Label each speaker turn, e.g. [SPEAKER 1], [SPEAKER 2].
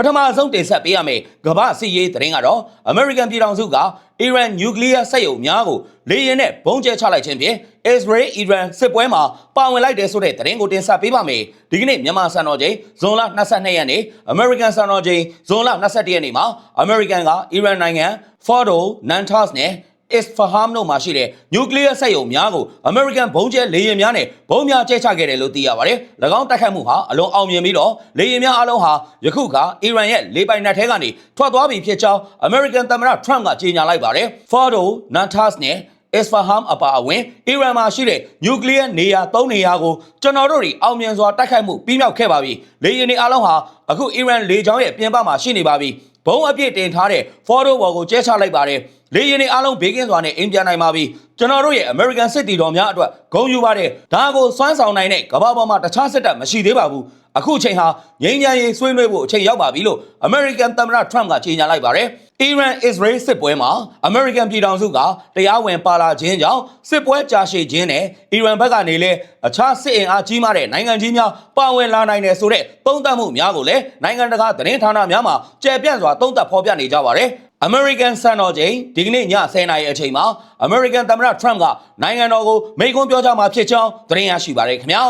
[SPEAKER 1] ပထမဆုံးတင်ဆက်ပေးရမယ်ကမ္ဘာစစ်ရေးသတင်းကတော့ American ပြည်ထောင်စုကအီရန်နျူကလ িয়ার စက်ရုံများကိုလေယာဉ်နဲ့ဘုံကျဲချလိုက်ခြင်းဖြင့် Israel Iran စစ်ပွဲမှာပါဝင်လိုက်တဲ့ဆိုတဲ့သတင်းကိုတင်ဆက်ပေးပါမယ်ဒီကနေ့မြန်မာစံတော်ချိန်ဇွန်လ22ရက်နေ့ American စံတော်ချိန်ဇွန်လ21ရက်နေ့မှာ American ကအီရန်နိုင်ငံ Fordo Natanz နဲ့ Isfahan တို့မှာရှိတဲ့ nuclear စက်ရုံများကို American ဘုံးကျဲလေယာဉ်များနဲ့ဘုံးများကျဲချခဲ့တယ်လို့သိရပါတယ်။၎င်းတိုက်ခတ်မှုဟာအလွန်အောင်မြင်ပြီးတော့လေယာဉ်များအလုံးဟာယခုကအီရန်ရဲ့လေပိုင်နက်ထဲကနေထွက်သွားပြီဖြစ်ကြောင်း American သမ္မတ Trump ကကြေညာလိုက်ပါတယ်။ Fordo, Natanz နဲ့ Isfahan အပါအဝင်အီရန်မှာရှိတဲ့ nuclear နေရာ၃နေရာကိုကျွန်တော်တို့တွေအောင်မြင်စွာတိုက်ခိုက်မှုပြီးမြောက်ခဲ့ပါပြီ။လေယာဉ်တွေအလုံးဟာအခုအီရန်လေကြောင်းရဲ့ပြင်ပမှာရှိနေပါပြီ။ ဘုံအပြည့်တင်ထားတဲ့ Fordo ဘော်ကိုကျဲချလိုက်ပါတယ်။လေယာဉ်တွေအားလုံးဘေးကင်းစွာနဲ့အိမ်ပြန်နိုင်ပါပြီကျွန်တော်တို့ရဲ့ American စစ်တီတော်များအတွက်ဂုဏ်ယူပါတယ်ဒါကိုစွမ်းဆောင်နိုင်တဲ့ကမ္ဘာပေါ်မှာတခြားစစ်တပ်မရှိသေးပါဘူး အခုချိန်ဟာငြိမ်းချမ်းရေးဆွေးနွေးဖို့အချိန်ရောက်ပါပြီလို့ American သမ္မတ Trump ကကြေညာလိုက်ပါတယ် Iran Israel စစ်ပွဲမှာ American ပြည်ထောင်စုကတရားဝင်ပါလာခြင်းကြောင့်စစ်ပွဲကြာရှည်ခြင်းနဲ့ Iran ဘက်ကနေလည်းအခြားစစ်အင်အားကြီးမားတဲ့နိုင်ငံကြီးများပါဝင်လာနိုင်တယ်ဆိုတဲ့သုံးသပ်မှုများကိုလည်းနိုင်ငံတကာသတင်းဌာနများမှာကြယ်ပြန့်စွာသုံးသပ်ဖော်ပြနေကြပါတယ် American စံတော်ချိန်ဒီကနေ့ည10:00နာရီအချိန်မှာ American သမ္မတ Trump ကနိုင်ငံတော်ကိုမိန့်ခွန်းပြောကြားမှာဖြစ်ကြောင်းသတင်းရရှိပါရခင်ဗျာ